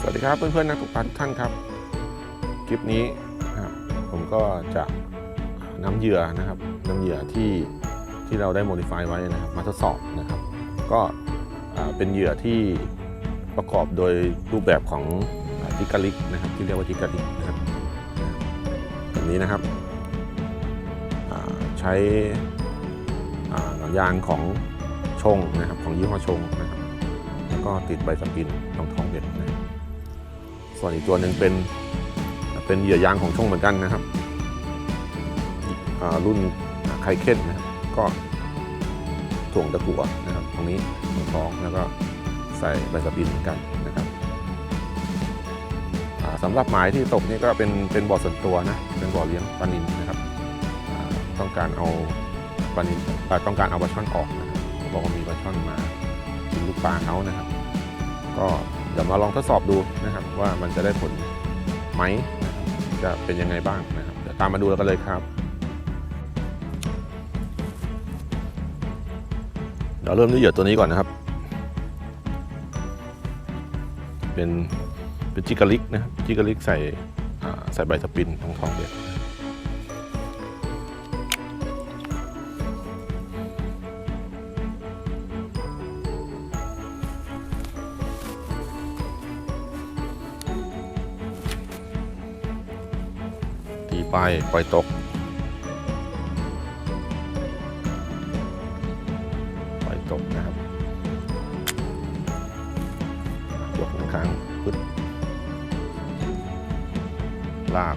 สวัสดีครับเพื่อนๆนักตกปลาทุกท่านครับ คลิปนี้นะครับผมก็จะนำเหยื่อนะครับนำเหยื่อที่ที่เราได้โมดิฟายไว้นะครับมาทดสอบนะครับ ก็เป็นเหยื่อที่ประกอบโดยรูปแบบของจิกาลิกนะครับที่เรียกว่าจิกาลิกนะครับแบบนี้นะครับใช้หนังยางของชงนะครับของยี่ห้อชงนะครับแล้วก็ติดใบสปินรองเบ็ดนะครับ ส่วนอีกตัวหนึ่งเป็นเป็นเหยื่อยางของช่องเหมือนกันนะครับอ่ารุ่นไคเคนนะครับก็ถ่วงตะกั่วนะครับ ตรงนี้ตรงท้องแล้วก็ใส่ใบสปินเหมือนกันนะครับอ่าสำหรับหมายที่ตกนี่ก็เป็นเป็นบ่อส่วนตัวนะเป็นบ่อเลี้ยงปลานิลนะครับต้องการเอาปลานิลอ่ต้องการเอาปลาช่อนออกนะครับเขาบอกว่ามีปลาช่อนมากินลูกปลาเขานะครับ ก็ ดี๋ยวมาลองทดสอบดูนะครับ ว่ามันจะได้ผลไหม จะเป็นยังไงบ้างนะครับ เดี๋ยวตามมาดูแล้วกันเลยครับ เดี๋ยวเริ่มด้วยเหยื่อตัวนี้ก่อนนะครับ เป็นเป็นจิกาลิกนะจิกาลิกใส่ใส่ใบสปินทองทองเบ็ด ไปปล่อยตกปล่อยตกนะครับยกหนึ่งครั้งปึ๊ดลาก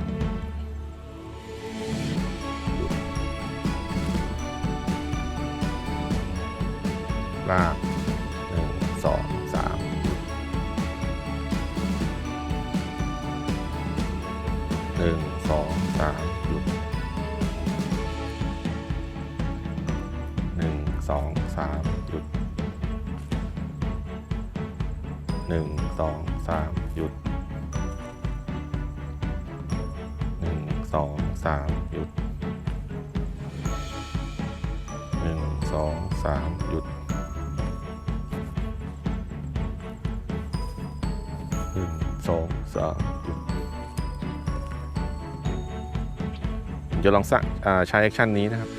ลากหนึ่งสอง หยุดหนึ่งสองสามหยุดหนึ่งสองสามหยุดหนึ่งสองสามหยุดหนึ่งสองสามหยุดหนึ่งสองสามหยุด ผมจะลองสักใช้แอคชั่นนี้นะครับ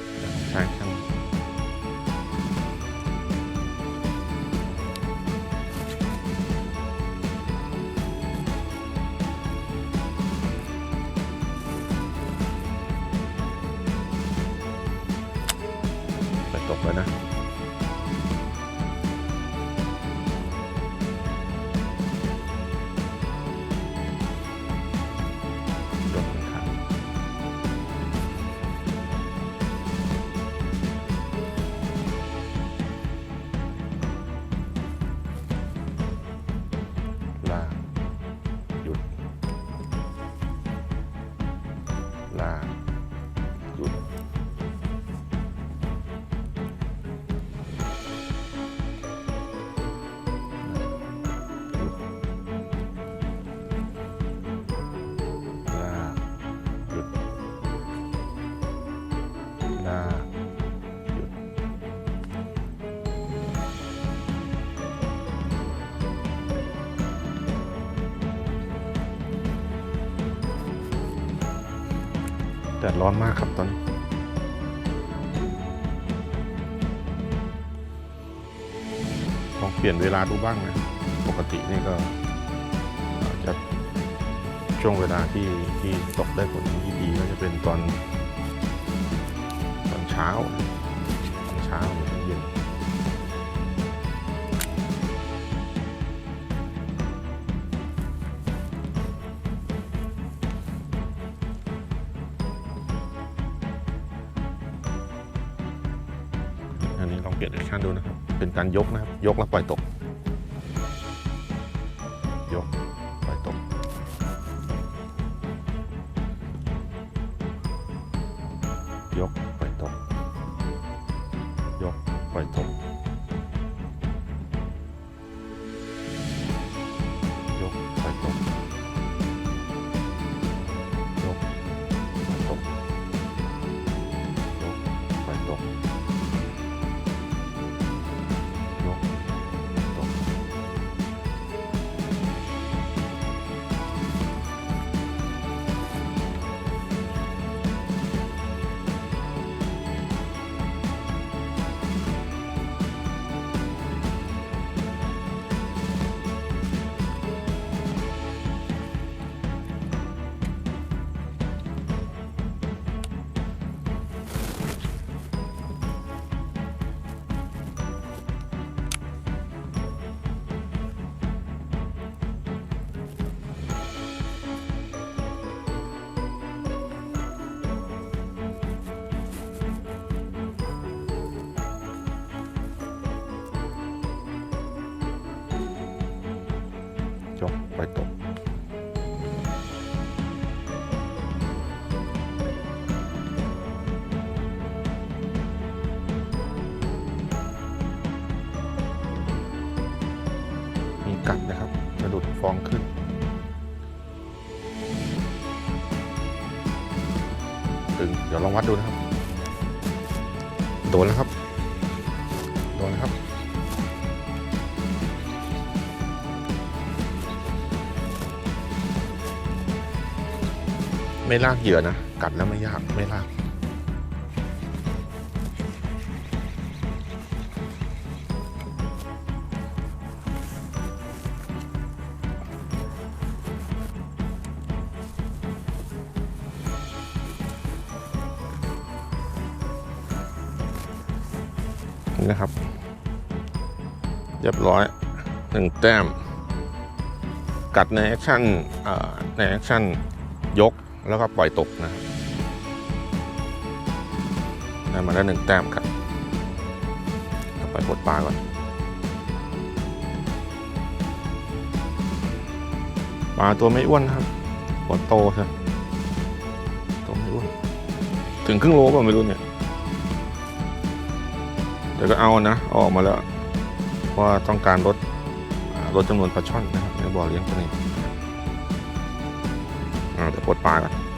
ใช้แอคชั่นไปตกแล้วนะ แดดร้อนมากครับตอนนี้ลองเปลี่ยนเวลาดูบ้างนะปกตินี่ก็จะช่วงเวลาที่ที่ตกได้ผลที่ดีก็จะเป็นตอนตอนเช้าตอนเช้า เกตอนเปลี่ยนแอคชั่นดูนะครับ เป็นการยกนะครับ ยกแล้วปล่อยตก ยก ปล่อยตก ยกยก ยกปตกมีกัดนะครับสะดุดฟองขึ้นตึงเดี๋ยวลองวัดดูนะครับ โดนแล้วครับ ไม่ลากเหยื่อนะ กัดแล้วไม่ยากไม่ลาก นี่นะครับ เรียบร้อยหนึ่งแต้ม กัดในแอคชั่นในแอคชั่นยก แล้วก็ปล่อยตกนะได้มาแล้หนึ่งแต้มครับเอาไปกดปลาก่อนปลาตัวไม่อ้วนครับหัวโตใช่ตัวไม่อ้วนถึงครึ่งโลเปล่าไม่รู้เนี่ยแต่ก็เอานะออกมาแล้วเพราะว่าต้องการลดลดจำนวนปลาช่อนนะครับในบ่อเลี้ยงตัวนี้อ่า เดี๋ยวปลดปลาก่อน